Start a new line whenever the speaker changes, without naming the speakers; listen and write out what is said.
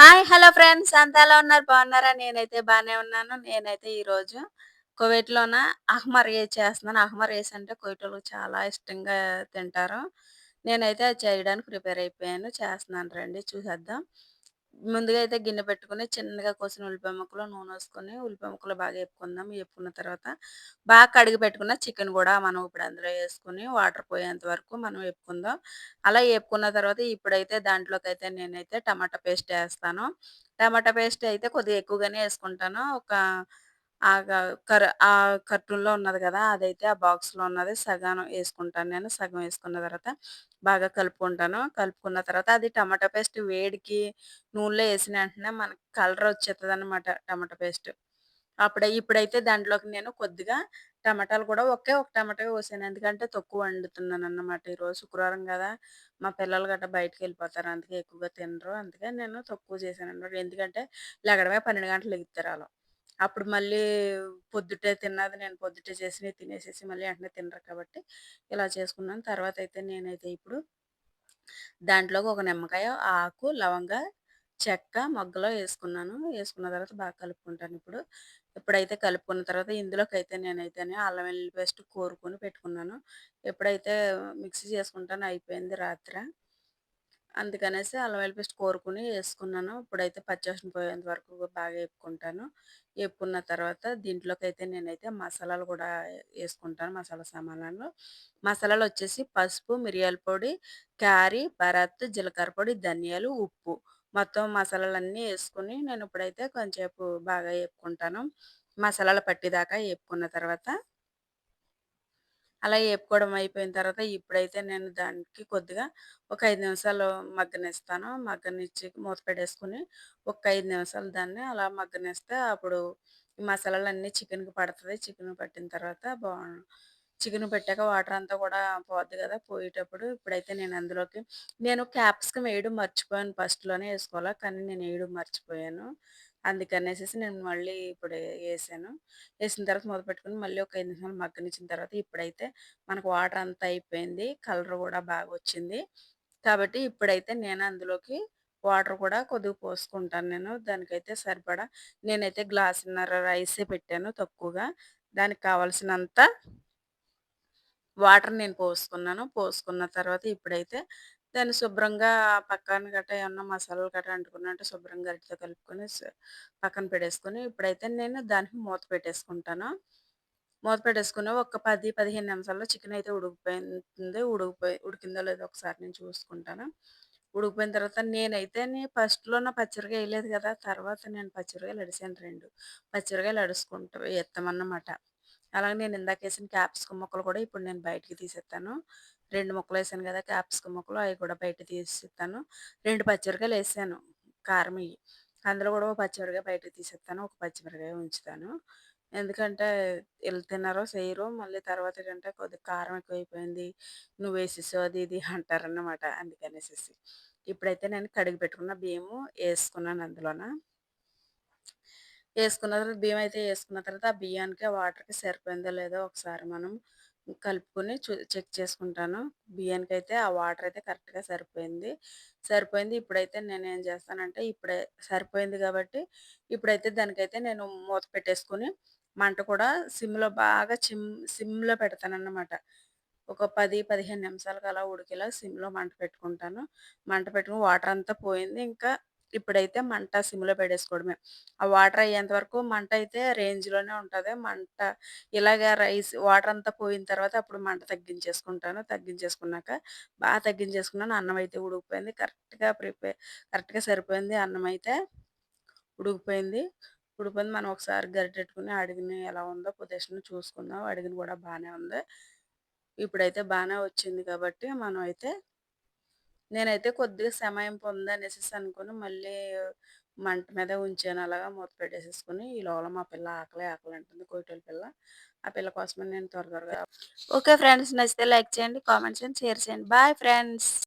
Hi hello friends. అంతా ఎలా ఉన్నారు? బాగున్నారా? నేనైతే బాగానే ఉన్నాను. నేనైతే ఈరోజు కోవిడ్లోన అహ్మర్ ఏ చేస్తున్నాను. అహ్మర్ రేస్ అంటే కువైట్లో చాలా ఇష్టంగా తింటారు. నేనైతే అది చేయడానికి ప్రిపేర్ అయిపోయాను. చేస్తున్నాను రండి చూసేద్దాం. ముందుగా అయితే గిన్నె పెట్టుకుని చిన్నగా కోసిన ఉల్లిపాయ ముక్కలు నూనె వేసుకొని ఉల్లిపాయ ముక్కలు బాగా వేపుకుందాం. వేపుకున్న తర్వాత బాగా కడిగి పెట్టుకున్న చికెన్ కూడా మనం ఇప్పుడు అందులో వేసుకుని వాటర్ పోయేంత వరకు మనం వేపుకుందాం. అలా వేపుకున్న తర్వాత ఇప్పుడైతే దాంట్లోకి అయితే నేనైతే టమాటా పేస్ట్ వేస్తాను. టమాటా పేస్ట్ అయితే కొద్దిగా ఎక్కువగానే వేసుకుంటాను. ఒక ఆ కర్ ఆ కర్టూన్‌లో ఉన్నది కదా! అదైతే ఆ బాక్స్‌లో ఉన్నది సగం వేసుకుంటాను నేను. సగం వేసుకున్న తర్వాత బాగా కలుపుకుంటాను. కలుపుకున్న తర్వాత అది టమాటా పేస్ట్ వేడికి నూనెలో వేసిన వెంటనే మనకి కలర్ వచ్చేస్తదనమాట టమాటా పేస్ట్. అప్పుడే ఇప్పుడైతే దాంట్లోకి నేను కొద్దిగా టమాటాలు కూడా ఒకే ఒక టమాటా కోసాను. ఎందుకంటే తక్కువ వండుతున్నానన్నమాట. ఈరోజు శుక్రవారం కదా! మా పిల్లలు గట్టా బయటికెళ్ళిపోతారు. అందుకే ఎక్కువగా తినరు. అందుకే నేను తక్కువ చేశానన్నమాట. ఎందుకంటే లెగడమే 12 గంటలు లెగుత్తారు అప్పుడు మళ్ళీ పొద్దుటే తిన్నది నేను పొద్దుటే చేసి తినేసేసి మళ్ళీ వెంటనే తినరు కాబట్టి ఇలా చేసుకున్నాను. తర్వాత అయితే నేనైతే ఇప్పుడు దాంట్లోకి ఒక నిమ్మకాయ, ఆకు, లవంగ, చెక్క, మొగ్గలో వేసుకున్నాను. వేసుకున్న తర్వాత బాగా కలుపుకుంటాను ఇప్పుడు. ఎప్పుడైతే కలుపుకున్న తర్వాత ఇందులోకి అయితే నేనైతేనే అల్లం వెల్లుల్లి పేస్ట్ కోరుకొని పెట్టుకున్నాను. ఎప్పుడైతే మిక్సీ చేసుకుంటాను అయిపోయింది రాత్ర. అందుకనేసి అల్లం వెల్లుల్లి పేస్ట్ కోరుకుని వేసుకున్నాను. ఇప్పుడైతే పచ్చివాసన పోయేంత వరకు బాగా వేపుకుంటాను. వేపుకున్న తర్వాత దీంట్లోకి అయితే నేనైతే మసాలాలు కూడా వేసుకుంటాను. మసాలా సామాన్లను. మసాలాలు వచ్చేసి పసుపు, మిరియాల పొడి, క్యారీ, బరత్, జీలకర్ర పొడి, ధనియాలు, ఉప్పు. మొత్తం మసాలాలన్నీ వేసుకొని నేను ఇప్పుడైతే కొంచెంసేపు బాగా వేపుకుంటాను. మసాలాలు పట్టేదాకా వేపుకున్న తర్వాత అలా వేపుకోవడం అయిపోయిన తర్వాత ఇప్పుడైతే నేను దానికి కొద్దిగా ఒక ఐదు నిమిషాలు మగ్గనిస్తాను. మగ్గనిచ్చి మూత పెట్టేసుకుని ఒక ఐదు నిమిషాలు దాన్ని అలా మగ్గనిస్తే అప్పుడు ఈ మసాలాలన్నీ చికెన్‌కి పడుతుంది చికెన్ పట్టిన తర్వాత బాగుంది చికెన్ పెట్టాక వాటర్ అంతా కూడా పోద్ది కదా! పోయేటప్పుడు ఇప్పుడైతే నేను అందులోకి నేను క్యాప్సికమ్ వేయడం మర్చిపోయాను. ఫస్ట్‌లోనే వేసుకోవాలా కానీ నేను వేయడం మర్చిపోయాను. అందుకనేసేసి నేను మళ్ళీ ఇప్పుడు వేసాను. వేసిన తర్వాత మొదలు పెట్టుకుని మళ్ళీ ఒక ఐదు నిమిషాలు మగ్గనిచ్చిన తర్వాత ఇప్పుడైతే మనకు వాటర్ అంతా అయిపోయింది. కలర్ కూడా బాగా వచ్చింది. కాబట్టి ఇప్పుడైతే నేను అందులోకి వాటర్ కూడా కొద్దిగా పోసుకుంటాను నేను. దానికైతే సరిపడా నేనైతే గ్లాసున్నర రైసే పెట్టాను తక్కువగా. దానికి కావాల్సినంత వాటర్ నేను పోసుకున్నాను. పోసుకున్న తర్వాత ఇప్పుడైతే దాన్ని శుభ్రంగా పక్కన గట్ట ఏమన్నా మసాలాలు గట్టా అంటుకున్నట్టు శుభ్రంగా గరిటెతో కలుపుకొని స పక్కన పెట్టేసుకొని ఇప్పుడైతే నేను దానికి మూత పెట్టేసుకుంటాను. మూత పెట్టేసుకుని ఒక 10, 15 నిమిషాల్లో చికెన్ అయితే ఉడికిపోయింది. ఉడికిపోయి ఉడికిందో లేదో ఒకసారి నేను చూసుకుంటాను. ఉడికిపోయిన తర్వాత నేనైతే ఫస్ట్లో నా పచ్చిమిరపకాయ వేయలేదు కదా! తర్వాత నేను పచ్చిమిరపకాయలు అడిసాను 2. పచ్చిమిరపకాయలు అడుసుకుంటా ఎత్తామన్నమాట. అలాగే నేను ఇందాక వేసిన క్యాప్సికమ్ ముక్కలు కూడా ఇప్పుడు నేను బయటికి తీసేస్తాను రెండు ముక్కలు వేసాను కదా! క్యాప్సికమ్ ముక్కలు అవి కూడా బయట తీసిస్తాను రెండు పచ్చిమిరకాయలు వేసాను కారం అందులో కూడా ఒక పచ్చిమిరక బయట తీసేస్తాను ఒక పచ్చిమిరకాయ ఉంచుతాను. ఎందుకంటే ఈళ్ళు తిన్నారో చేయరు మళ్ళీ తర్వాత ఏంటంటే కొద్దిగా కారం ఎక్కువైపోయింది. నువ్వు నువ్వేసేసావు అది ఇది అంటారన్నమాట. అందుకనేసేసి. ఇప్పుడైతే నేను కడిగి పెట్టుకున్న బియ్యము వేసుకున్నాను అందులోన. వేసుకున్న తర్వాత బియ్యం అయితే వేసుకున్న తర్వాత ఆ బియ్యానికి వాటర్‌కి సరిపోయిందో లేదో ఒకసారి మనం కలుపుకొని చెక్ చేసుకుంటాను. బియ్యానికి అయితే ఆ వాటర్ అయితే కరెక్ట్‌గా సరిపోయింది. సరిపోయింది. ఇప్పుడైతే నేను ఏం చేస్తానంటే ఇప్పుడే సరిపోయింది కాబట్టి ఇప్పుడైతే దానికైతే నేను మూత పెట్టేసుకొని మంట కూడా సిమ్‌లో బాగా చిమ్ సిమ్‌లో పెడతానన్నమాట. ఒక పది పదిహేను నిమిషాలకు అలా ఉడికేలా సిమ్‌లో మంట పెట్టుకుంటాను. మంట పెట్టుకుని వాటర్ అంతా పోయింది. ఇంకా ఇప్పుడైతే మంట సిమ్‌లో పెట్టేసుకోవడమే. ఆ వాటర్ అయ్యేంత వరకు మంట అయితే రేంజ్‌లోనే ఉంటుంది మంట ఇలాగ రైస్ వాటర్ అంతా పోయిన తర్వాత అప్పుడు మంట తగ్గించేసుకుంటాను. తగ్గించేసుకున్నాక బాగా తగ్గించేసుకున్నాను. అన్నం అయితే ఉడికిపోయింది. కరెక్ట్‌గా ప్రిపేర్ కరెక్ట్‌గా సరిపోయింది అన్నం అయితే. ఉడికిపోయింది. ఉడికిపోయింది. మనం ఒకసారి గరిటెట్టుకుని అడిగిన ఎలా ఉందో పొజిషన్ చూసుకుందాం. అడిగిన కూడా బాగానే ఉంది. ఇప్పుడైతే బాగానే వచ్చింది కాబట్టి మనం అయితే నేనైతే కొద్దిగా సమయం పొందనేసేసి అనుకుని మళ్ళీ మంట మీద ఉంచాను అలాగా మూత పెట్టేసేసుకొని ఈ లోపల మా పిల్ల ఆకలి ఆకలి అంటుంది కోయిటల పిల్ల. ఆ పిల్ల కోసమని నేను త్వర త్వరగా ఓకే ఫ్రెండ్స్ నచ్చితే లైక్ చేయండి, కామెంట్ చేయండి, షేర్ చేయండి. Bye friends.